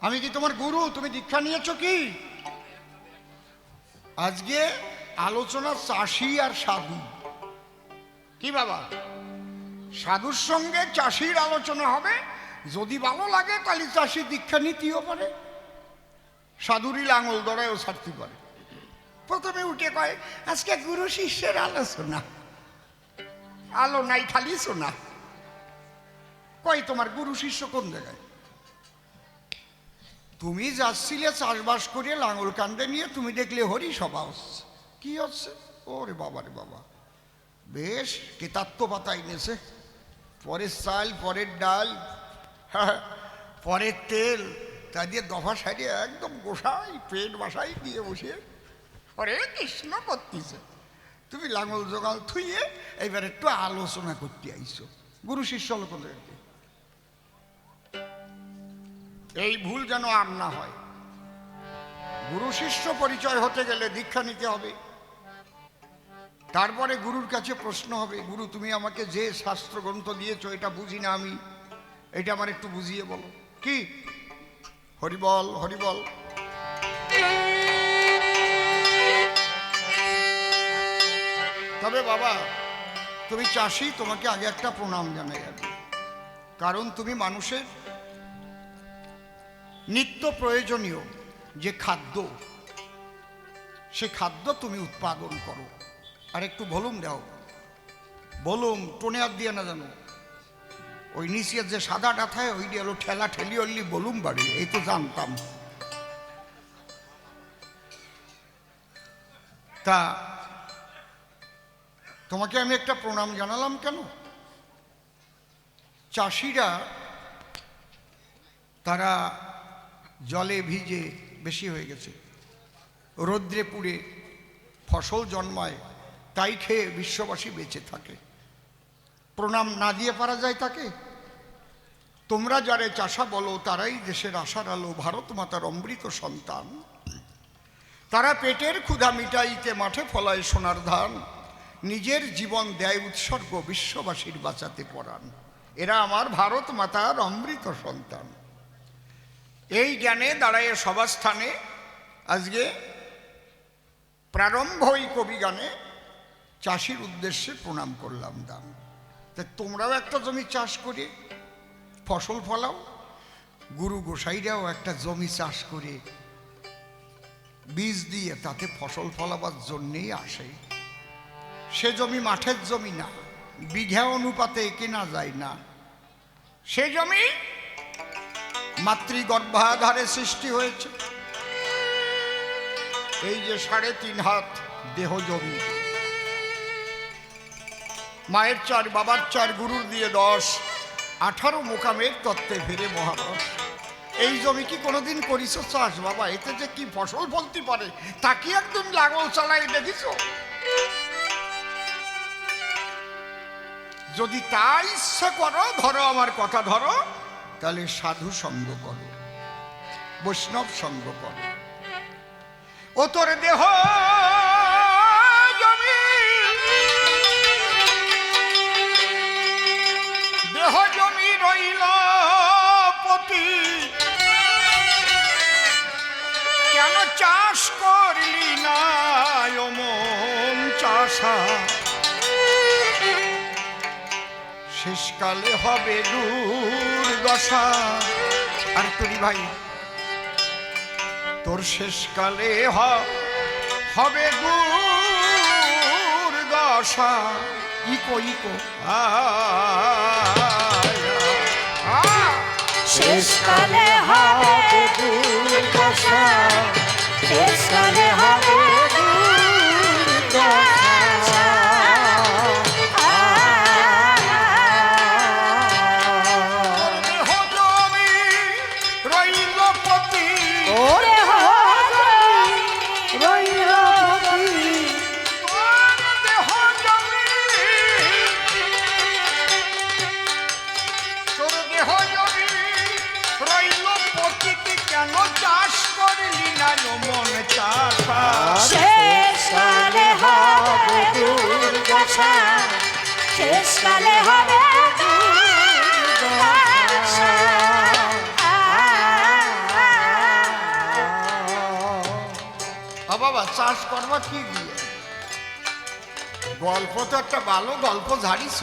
আমি কি তোমার গুরু? তুমি দীক্ষা নিয়েছো কি? আজকে আলোচনা চাষি আর সাধু। কি বাবা? সাধুর সঙ্গে চাষির আলোচনা হবে। যদি ভালো লাগে, তাহলে চাষি দীক্ষা নিতেও পারে। সাধুরই লাঙল দড়ায়ও ছাড়তে পারে। প্রথমে উঠে কয়, আজকে গুরু শিষ্যের আলোচনা। আলো নাই, খালি শোনা। কয় তোমার গুরু শিষ্য কোন জায়গায়? তুমি যাচ্ছিলে চাষবাস করে লাঙল কান্দে নিয়ে তুমি দেখলে হরি সভা হচ্ছে। কি হচ্ছে? ওরে বাবা রে বাবা। বেশ কেতাত্ম পাতা এনেছে পরের চাল পরের ডাল হ্যাঁ, পরের তেল। তা দিয়ে দফা সারিয়ে একদম গোসাই পেট বাসাই দিয়ে বসে। হরে কৃষ্ণ করতেছে। তুমি লাঙল জোগাল থুইয়ে এবার একটু আলোচনা করতে আইছো গুরু শিষ্য লোক এই ভুল যেন আর না হয়। গুরু শিষ্য পরিচয় হতে গেলে দীক্ষা নিতে হবে। তারপরে গুরুর কাছে প্রশ্ন হবে, গুরু, তুমি আমাকে যে শাস্ত্র গ্রন্থ দিয়েছ, এটা বুঝি না আমি? এটা আমার একটু বুঝিয়ে বলো। কি? হরিবল হরিবল তবে বাবা, তুমি চাষি, তোমাকে আগে একটা প্রণাম জানাই আমি। কারণ তুমি মানুষের নিত্য প্রয়োজনীয় যে খাদ্য, সে খাদ্য তুমি উৎপাদন করো। আর একটু ভলুম দাও। বলুম টোনে আর দিয়ে না জানো? ওই নিচের যে সাদাটা থাকে ওই দিয়ে ঠেলা ঠেলি অল্লি বলুম বাড়ি, এই তো জানতাম। তা, তোমাকে আমি একটা প্রণাম জানালাম কেন? চাষিরা, তারা জলে ভিজে বেশি হয়ে গেছে। রৌদ্রে পুড়ে ফসল জন্মায়, তাই খেয়ে বিশ্ববাসী বেঁচে থাকে। প্রণাম না দিয়ে পারা যায় তাকে? তোমরা যারে চাষা বলো, তারাই দেশের আশার আলো, ভারত মাতার অমৃত সন্তান। তারা পেটের ক্ষুধা মিটাইতে মাঠে ফলায় সোনার ধান, নিজের জীবন দেয় উৎসর্গ বিশ্ববাসীর বাঁচাতে পড়ান এরা আমার ভারত মাতার অমৃত সন্তান। এই জ্ঞানে দাঁড়ায় সবার স্থানে আজকে প্রারম্ভই কবি গানে চাষির উদ্দেশ্যে প্রণাম করলাম দাম। তা তোমরাও একটা জমি চাষ করে, ফসল ফলাও, গুরু গোসাইরাও একটা জমি চাষ করে, বীজ দিয়ে তাতে ফসল ফলাবার জন্যেই আসে। সে জমি মাঠের জমি না, বিঘা অনুপাতে কেনা যায় না। সে জমি মাতৃগর্ভাধারে সৃষ্টি হয়েছে। এই যে সাড়ে তিন হাত দেহ জমি। মায়ের চার, বাবার চার, গুরুর দিয়ে দশ, আঠারো মোকামের তত্ত্বে ফিরে মহারস এই জমি কি কোনোদিন করিস চাষ, বাবা? এতে যে কি ফসল ফলতে পারে, তা কি একদম লাঙল চালাই দেখিস? যদি তা ইচ্ছা করো, ধরো আমার কথা ধরো তাহলে সাধু সঙ্গ করো, বৈষ্ণব সঙ্গ করো। ও তোর দেহ জমি দেহ জমি কেন চাষ করলি না চাষা? শেষকালে হবে দুর্দশা আর তুরি ভাই, তোর শেষকালে হবে দুর্দশা ইকো ইকো। শেষকালে হবে দুর্দশা শেষকালে হবে কি দিয়ে। গল্প তো একটা ভালো গল্প ঝাড়িছ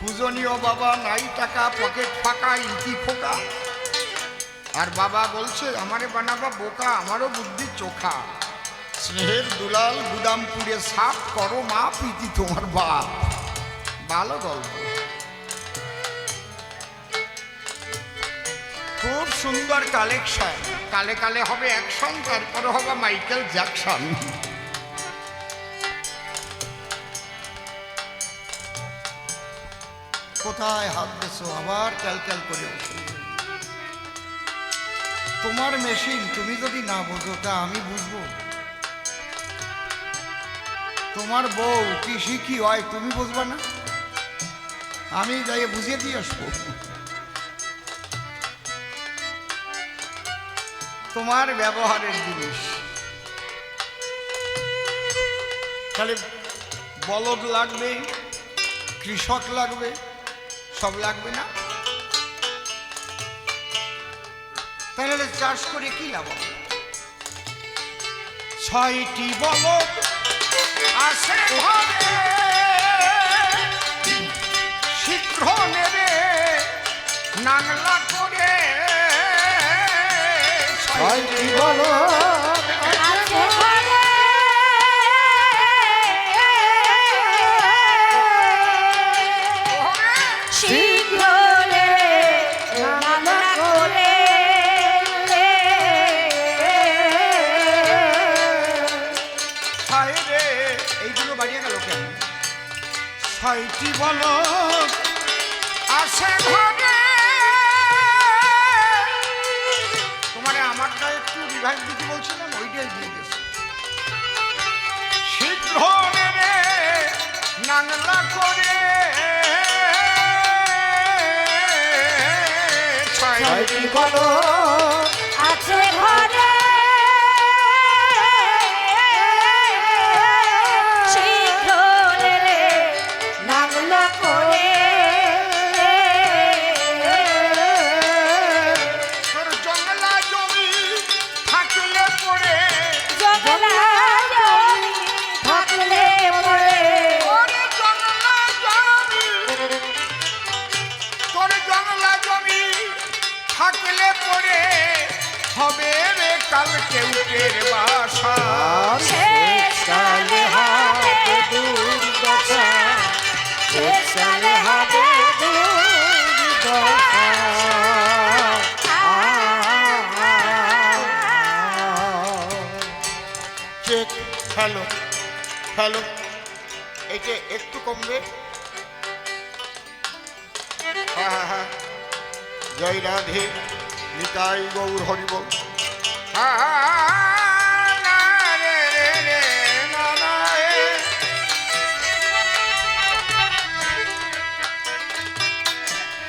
পূজনীয় বাবা নাই টাকা, পকেট ফাঁকা ইতি খোকা আর বাবা বলছে, আমারে বানাবা বোকা, আমারও বুদ্ধি চোখা। স্নেহের দুলাল গুদামপুরে সাপ, করো মা প্রীতি তোমার বাপ। ভালো গল্প। খুব সুন্দর কালেকশন কালে কালে হবে অ্যাকশন তারপরে হবে মাইকেল জ্যাকসন। কোথায় হাত দেছো? আবার ক্যালক্যাল করে তোমার মেশিন, তুমি যদি না বোঝো, তা আমি বুঝব। তোমার বউ কৃষি কি হয়, তুমি বুঝবা না? আমি যাই বুঝিয়ে দিয়ে আসব। তোমার ব্যবহারের জিনিস। তাহলে বলদ লাগবে, কৃষক লাগবে, সব লাগবে না। তাহলে চাষ করে কি লাভ ছয়টি বলদ আসে ঘরে, শীঘ্র নেবে নাংলা করে ছয়টি বলো এইগুলো বাড়িয়ে গেল কেন? ছয়টি বল রিভাইভ দিতে বলছিলাম ওইটাই দিয়ে গেছে শীঘ্র নাংলা করে। ছয় হ্যালো হ্যালো এটা একটু কমবে। হ্যাঁ হ্যাঁ হ্যাঁ। জয় রাধে, নিতাই গৌর হরিব।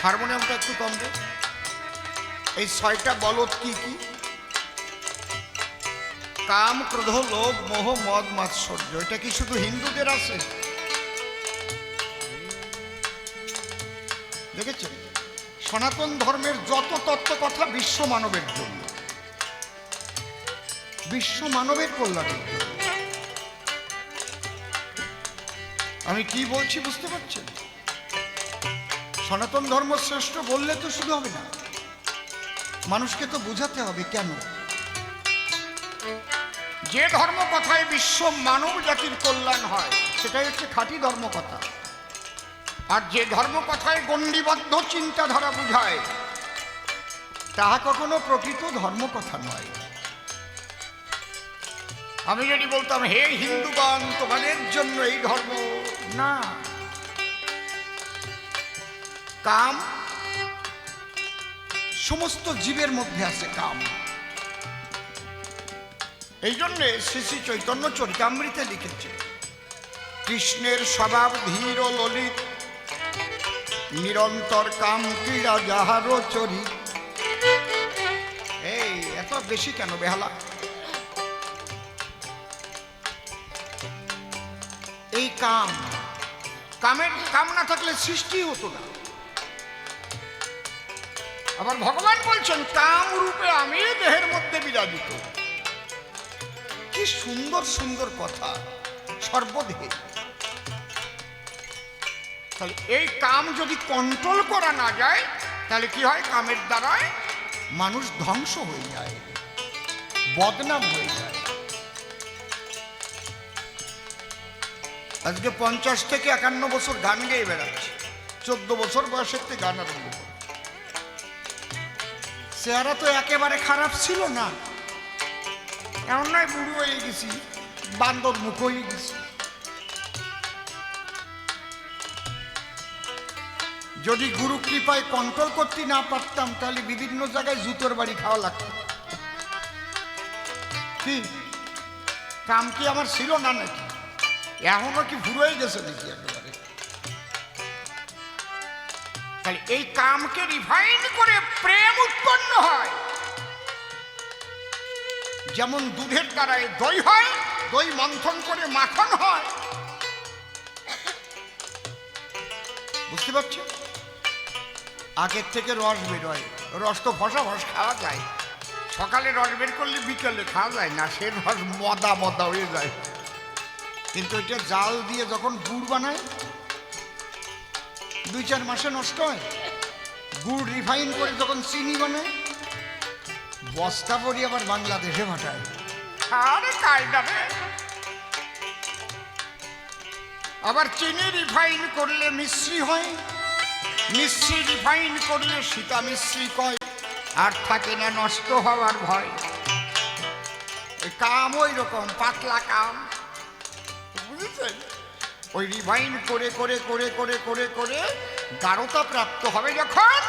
হারমোনিয়ামটা একটু কম এই ছয়টা বলদ কি কি? কাম ক্রোধ, লোভ, মোহ, মদ, মাৎসর্য। এটা কি শুধু হিন্দুদের আছে? দেখেছেন? সনাতন ধর্মের যত তত্ত্ব কথা বিশ্ব মানবের জন্য। বিশ্ব মানবের কল্যাণের জন্য। আমি কি বলছি বুঝতে পারছেন? সনাতন ধর্ম শ্রেষ্ঠ বললে তো শুধু হবে না। মানুষকে তো বোঝাতে হবে কেন? যে ধর্ম কথায় বিশ্ব মানব জাতির কল্যাণ হয়, সেটাই হচ্ছে খাঁটি ধর্ম কথা আর যে ধর্ম কথায় গণ্ডিবদ্ধ চিন্তাধারা বুঝায়, তাহা কখনো প্রকৃত ধর্ম কথা নয়। আমি যদি বলতাম, হে হিন্দুগণ, তোমাদের জন্য এই ধর্ম না। কাম, সমস্ত জীবের মধ্যে আছে কাম। এই জন্যে শ্রী শ্রী চৈতন্য চরিতামৃতে লিখেছে, কৃষ্ণের স্বভাব ধীর ললিত, নিরন্তর কাম ক্রীড়া যাহারও চরি। এই, এত বেশি কেন বেহালা? এই কাম, কামের, কাম না থাকলে সৃষ্টি হতো না। আবার ভগবান বলছেন, কাম রূপে আমি দেহের মধ্যে বিরাজিত। কি সুন্দর সুন্দর কথা। সর্বদেহে। তাহলে এই কাম যদি কন্ট্রোল করা না যায়, তাহলে কি হয়? কামের দ্বারায় মানুষ ধ্বংস হয়ে যায়, বদনাম হয়ে যায়। আজকে পঞ্চাশ থেকে একান্ন বছর গান গেয়ে বেড়াচ্ছে। চোদ্দ বছর বয়সের থেকে গান আরম্ভ করে চেহারা তো একেবারে খারাপ ছিল না। নয় বুড়ো হয়ে গেছি, বান্দর মুখ হয়ে গেছি। যদি গুরু কৃপায় কন্ট্রোল করতে না পারতাম, তাহলে বিভিন্ন জায়গায় জুতোর বাড়ি খাওয়া লাগতো। কি? কাম কি আমার ছিল না নাকি? এখনও কি ভুল হয়ে গেছে নাকি একেবারে? তাহলে এই কামকে রিফাইন করে প্রেম উৎপন্ন হয়। যেমন দুধের দ্বারায় দই হয়, দই মন্থন করে মাখন হয়। বুঝতে পারছ? আগের থেকে রস বেরোয়। রস তো ভসা ভস খাওয়া যায়। সকালে রস বের করলে বিকেলে খাওয়া যায় না, সে রস মদা মদা হয়ে যায়। কিন্তু এটা জাল দিয়ে যখন গুড় বানায়, দুই চার মাসে নষ্ট হয়। গুড় রিফাইন করে যখন চিনি বানায় বস্তা পরি আবার বাংলাদেশে পাঠায় আরে রে। আবার চিনি রিফাইন করলে মিশ্রি হয়। মিশ্রি রিফাইন করলে সীতা মিশ্রি কয়। আর থাকে না নষ্ট হওয়ার ভয়। কাম ওই রকম পাতলা কাম। বুঝেছেন? ওই রিফাইন করে করে করে করে করে করে গাঢ়তা প্রাপ্ত হবে যখন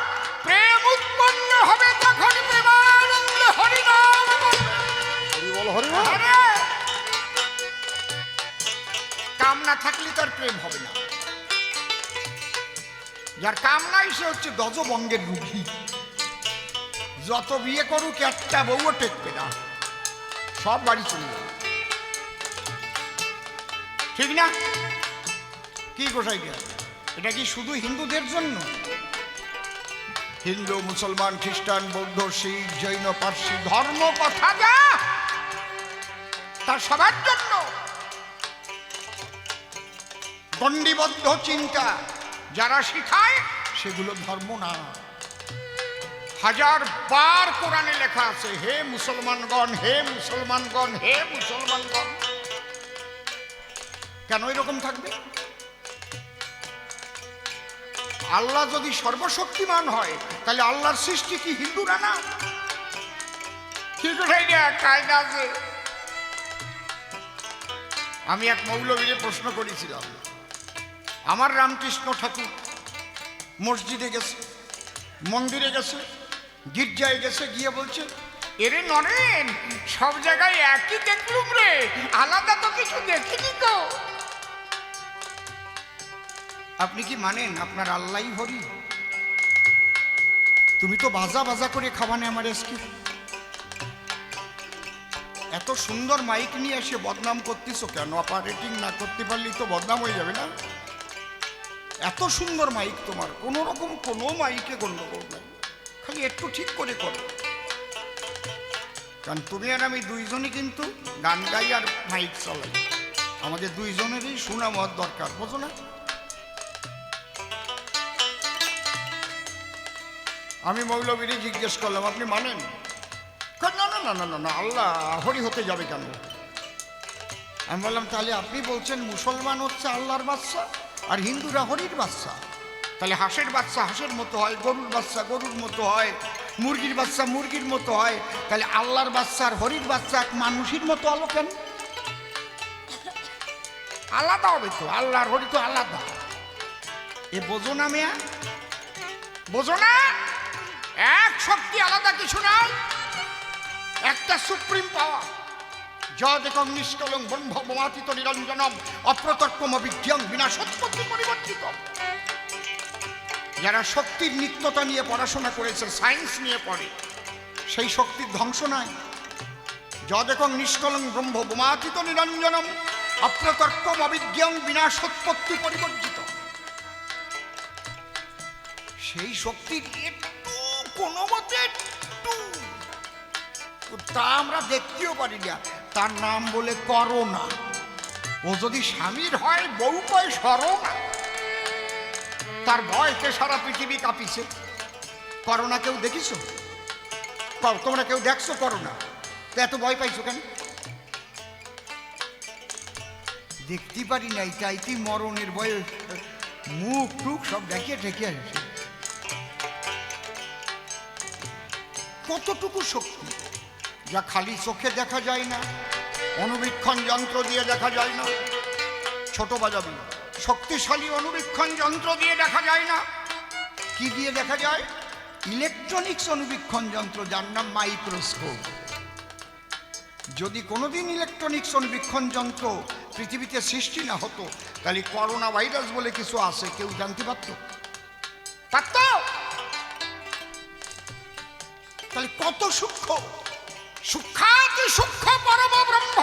প্রেম উৎপন্ন হরি! কাম না থাকলে তার প্রেম হবে না। যার কাম নাই সে হচ্ছে দজবঙ্গের রুগী যত বিয়ে করুক একটা বউও টেকবে না। সব বাড়ি চলে যাবে। ঠিক না? কি গোসাইটা এটা কি শুধু হিন্দুদের জন্য? হিন্দু মুসলমান খ্রিস্টান বৌদ্ধ শিখ জৈন পার্সি ধর্ম কথা যা! তার সবার জন্য। গণ্ডিবদ্ধ চিন্তা যারা শিখায়, সেগুলো ধর্ম না। হাজার বার কোরআনে লেখা আছে, হে মুসলমানগণ হে মুসলমানগণ হে মুসলমানগণ। কেন এরকম থাকবে? আল্লাহ যদি সর্বশক্তিমান হয়, তাহলে আল্লাহর সৃষ্টি কি হিন্দুরা না? ঠিক কায়দা আছে। আমি এক মৌলবীরে প্রশ্ন করেছিলাম। আমার রামকৃষ্ণ ঠাকুর মসজিদে গেছে, মন্দিরে গেছে, গির্জায় গেছে, গিয়ে বলছে, এরে নরেন, সব জায়গায় একই দেখলুম রে, আলাদা তো কিছু দেখিনি তো। আপনি কি মানেন আপনার আল্লাহ হরি? তুমি তো বাজা বাজা করে খাওয়ানে আমার এসকি এত সুন্দর মাইক নিয়ে এসে বদনাম করতেছো কেন? অপারেটিং না করতে পারলেই তো বদনাম হয়ে যাবে না? এত সুন্দর মাইক তোমার। কোনো রকম কোনো মাইকে গন্ডগোল নাই। খালি একটু ঠিক করে করো। কারণ তুমি আর আমি দুইজনই কিন্তু গান গাই আর মাইক চলাই। আমাদের দুইজনেরই সুনাম হওয়ার দরকার, বোঝো না? আমি মৌলবীরে জিজ্ঞেস করলাম, আপনি মানেন? না না না না না না, আল্লাহ, হরি হতে যাবে কেন? আমি বললাম, তাহলে আপনি বলছেন মুসলমান হচ্ছে আল্লাহর বাচ্চা আর হিন্দুরা হরির বাচ্চা তাহলে হাঁসের বাচ্চা হাঁসের মতো হয়, গরুর বাচ্চা গরুর মতো হয়, মুরগির বাচ্চা মুরগির মতো হয়। তাহলে আল্লাহর বাচ্চা আর হরির বাচ্চা এক মানুষের মতো হলো কেন? আলাদা হবে তো আল্লাহর হরি তো আলাদা। এ বোঝো না মেয়া, বোঝো না, এক শক্তি আলাদা, কিছু নাই। একটা সুপ্রিম পাওয়ার। যদেকং নিষ্কলং ব্রহ্ম বোমাতীত নিরঞ্জনম অপ্রতর্কম বিজ্ঞং বিনা সৎপত্তি পরিবর্তিত। যারা শক্তির নিত্যতা নিয়ে পড়াশোনা করেছে, সায়েন্স নিয়ে পড়ে, সেই শক্তির ধ্বংস নাই যদেকং নিষ্কলং ব্রহ্ম বোমাতীত নিরঞ্জনম অপ্রতর্কম অবিজ্ঞং বিনা সৎপত্তি পরিবর্জিত। সেই শক্তির একটু কোনো মতে তা আমরা দেখতেও পারি না। তার নাম বলে করোনা। ও যদি স্বামীর হয়, বউ কয় সরনা তার ভয়কে সারা পৃথিবী কাঁপিছে। করোনা কেউ দেখিছো? ক- তোমরা কেউ দেখছ করোনা? তো এত ভয় পাইছো কেন? দেখতে পারি নাই তাইতেই মরণের বয়স মুখ টুক সব দেখিয়ে ঠেকে আসে। কতটুকু শক্তি? যা খালি চোখে দেখা যায় না, অনুবীক্ষণ যন্ত্র দিয়ে দেখা যায় না। ছোট বাজাবি, শক্তিশালী অনুবীক্ষণ যন্ত্র দিয়ে দেখা যায় না। কি দিয়ে দেখা যায়? ইলেকট্রনিক্স অনুবীক্ষণ যন্ত্র, যার নাম মাইক্রোস্কোপ। যদি কোনোদিন ইলেকট্রনিক্স অনুবীক্ষণ যন্ত্র পৃথিবীতে সৃষ্টি না হতো, তাহলে করোনা ভাইরাস বলে কিছু আছে, কেউ জানতে পারত? তাহলে কত সূক্ষ্ম? সূক্ষাতি সূক্ষ্ম পরম ব্রহ্ম।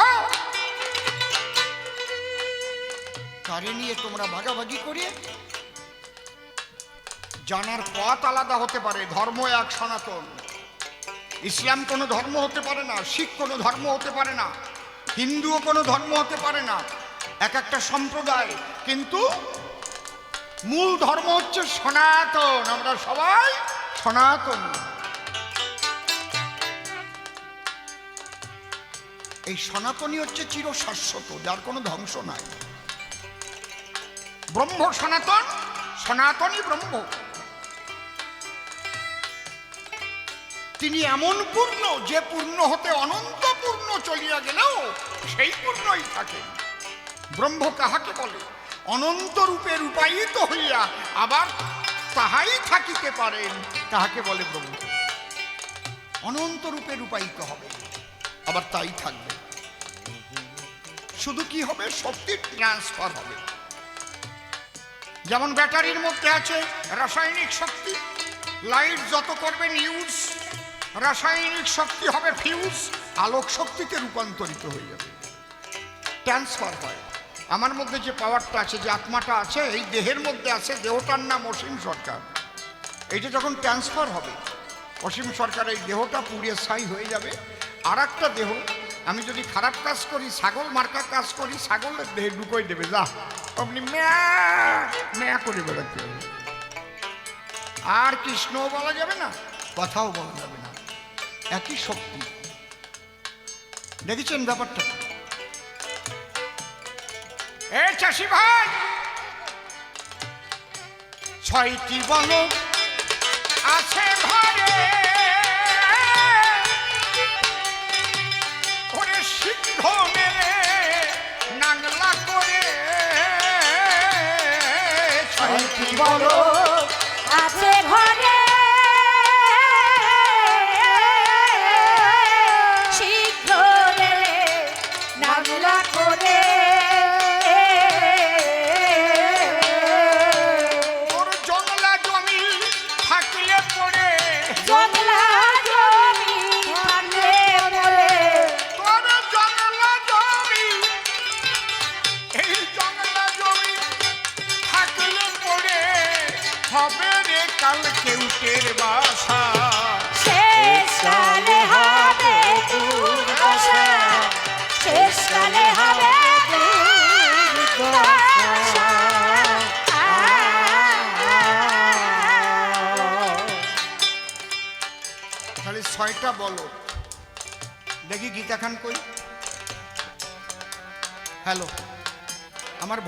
তারে নিয়ে তোমরা ভাগাভাগি করে জানার পথ আলাদা হতে পারে, ধর্ম এক সনাতন। ইসলাম কোনো ধর্ম হতে পারে না, শিখ কোনো ধর্ম হতে পারে না, হিন্দুও কোনো ধর্ম হতে পারে না, এক একটা সম্প্রদায়। কিন্তু মূল ধর্ম হচ্ছে সনাতন, আমরা সবাই সনাতন। এই সনাতনী হচ্ছে চিরশাশ্বত, যার কোনো ধ্বংস নাই। ব্রহ্ম সনাতন, সনাতনী ব্রহ্ম। তিনি এমন পূর্ণ যে পূর্ণ হতে অনন্ত পূর্ণ চলিয়া গেলেও সেই পূর্ণই থাকেন ব্রহ্ম কাহাকে বলে? অনন্ত রূপে রূপায়িত হইয়া আবার তাহাই থাকিতে পারেন তাহাকে বলে ব্রহ্ম। অনন্ত রূপে রূপায়িত হবে, আবার তাই থাকবে। শুধু কি হবে? শক্তি ট্রান্সফার হবে। যেমন ব্যাটারির মধ্যে আছে রাসায়নিক শক্তি, লাইট যত করবেন ইউজ রাসায়নিক শক্তি হবে ফিউজ আলোক শক্তিতে রূপান্তরিত হয়ে যাবে। ট্রান্সফার হয়। আমার মধ্যে যে পাওয়ারটা আছে, যে আত্মাটা আছে, এই দেহের মধ্যে আছে, দেহটার নাম অসীম সরকার। এইটা যখন ট্রান্সফার হবে, অসীম সরকার এই দেহটা পুড়িয়ে ছাই হয়ে যাবে। আর একটা দেহ আমি যদি খারাপ কাজ করি, ছাগল মার্কা কাজ করি ছাগলের দেহে ঢুকোই দেবে, যা। আপনি ম্যা ম্যা করে বেড়াতে হবে আর কৃষ্ণও বলা যাবে না, কথাও বলা যাবে না। একই শক্তি। দেখেছেন ব্যাপারটা? এ চাষি ভাই! ছয়টি বল আছে। ছয়টি বল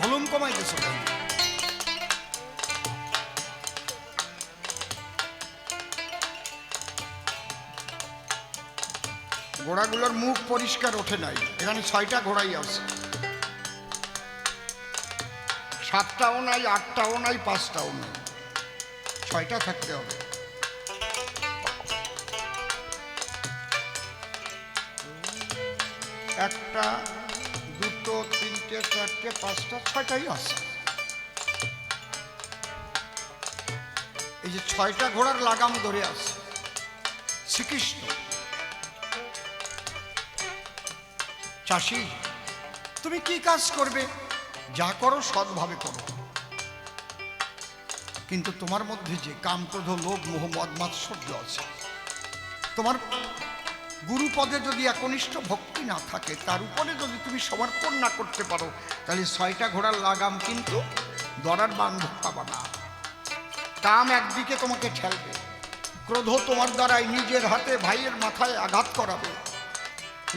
আমার ভলুম কমাই দিছো ঘোড়াগুলোর মুখ পরিষ্কার ওঠে নাই। এখানে ছয়টা ঘোড়াই আছে। সাতটাও নাই, আটটাও নাই, পাঁচটাও নাই। ছয়টা থাকতে হবে। একটা, দুটো তিনটে চারটে, পাঁচটা, ছয়টাই আছে। এই যে ছয়টা ঘোড়ার লাগাম ধরে আছে, শ্রীকৃষ্ণ। চাষি, তুমি কি কাজ করবে? যা করো, সৎভাবে করো। কিন্তু তোমার মধ্যে যে কামক্রোধ, লোভ, মোহ মদ মাৎসর্য আছে। তোমার গুরুপদে যদি একনিষ্ঠ ভক্তি না থাকে, তার উপরে যদি তুমি সমর্পণ না করতে পারো, তাহলে ছয়টা ঘোড়ার লাগাম কিন্তু দরার বান্ধব পাবা না। কাম একদিকে তোমাকে ঠেলবে, ক্রোধ তোমার দ্বারাই নিজের হাতে ভাইয়ের মাথায় আঘাত করাবে।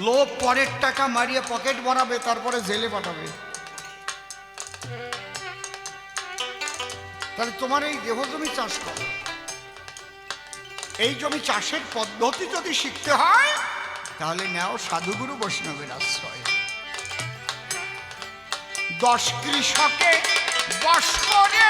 লোভ পরের টাকা মারিয়ে পকেট ভরাবে, তারপরে জেলে পাঠাবে। তাহলে তোমার এই দেহ জমি চাষ করো। এই জমি চাষের পদ্ধতি যদি শিখতে হয়, তাহলে নেও সাধুগুরু বৈষ্ণবের আশ্রয়। দশ কৃষকে বস করে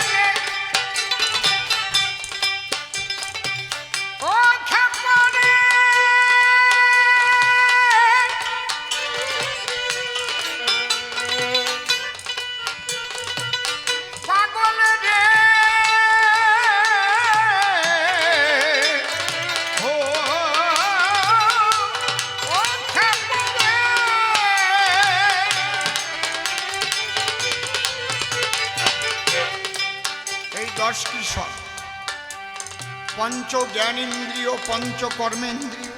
পঞ্চ জ্ঞানেন্দ্রিয়, পঞ্চ কর্মেন্দ্রিয়।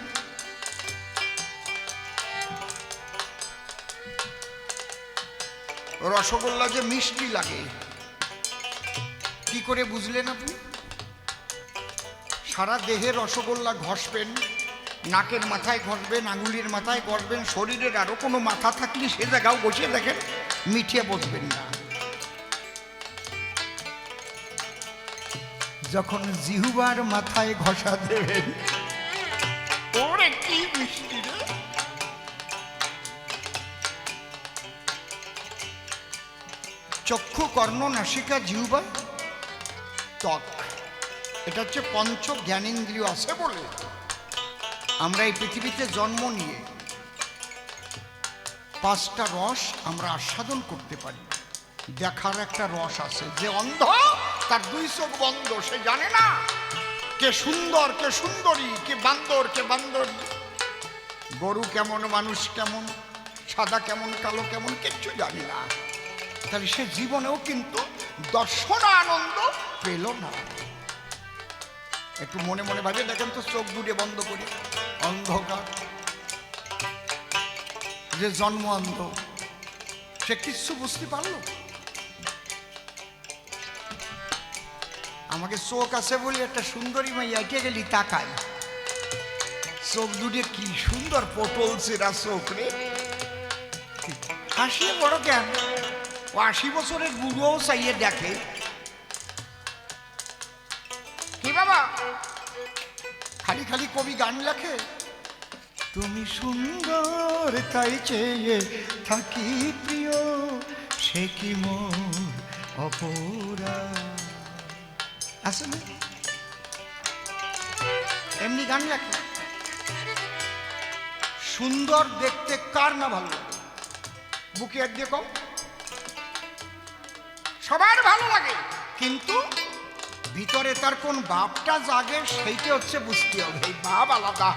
রসগোল্লা যে মিষ্টি লাগে, কি করে বুঝলেন আপনি? সারা দেহে রসগোল্লা ঘষবেন, নাকের মাথায় ঘষবেন, আঙুলির মাথায় ঘষবেন, শরীরের আরও কোনো মাথা থাকলে সে জায়গাও বসে দেখেন মিঠিয়ে বসবেন না। যখন জিহুবার মাথায় ঘষা দেবেন ওরে কি মিষ্টি রে। চক্ষু কর্ণ নাসিকা জিহুবা? ত্বক। এটা হচ্ছে পঞ্চ জ্ঞানেন্দ্রিয় আছে বলে। আমরা এই পৃথিবীতে জন্ম নিয়ে পাঁচটা রস আমরা আস্বাদন করতে পারি। দেখার একটা রস আছে যে অন্ধ তার দুই চোখ বন্ধ, সে জানে না কে সুন্দর, কে সুন্দরী, কে বান্দর কে বান্দর। গরু কেমন, মানুষ কেমন, সাদা কেমন, কালো কেমন, কিচ্ছু জানি না। তাহলে সে জীবনেও কিন্তু দর্শন আনন্দ পেল না। একটু মনে মনে ভাবে দেখেন তো, চোখ দুটে বন্ধ করে, অন্ধকার। যে জন্ম অন্ধ সে কিচ্ছু বুঝতে পারল? আমাকে চোখ আছে বলে একটা সুন্দরী মাই এঁকে গেলি তাকাই চোখ দুটে কি সুন্দর পটল সেরা চোখ রে। হাসিয়ে বড় কেন? ও আশি বছরের বুড়োও চাইয়ে দেখে। কি বাবা? খালি খালি কবি গান লেখে? তুমি সুন্দর তাই চেয়ে থাকি প্রিয়, সে কি মোর অপরা এমনি গান সুন্দর দেখতে কার না ভালো লাগে? বুকে এক দিয়ে কম সবার ভালো লাগে, কিন্তু ভিতরে তার কোন বাপটা জাগে, সেইটা হচ্ছে বুঝতে হবে। এই বাপ আলাদা।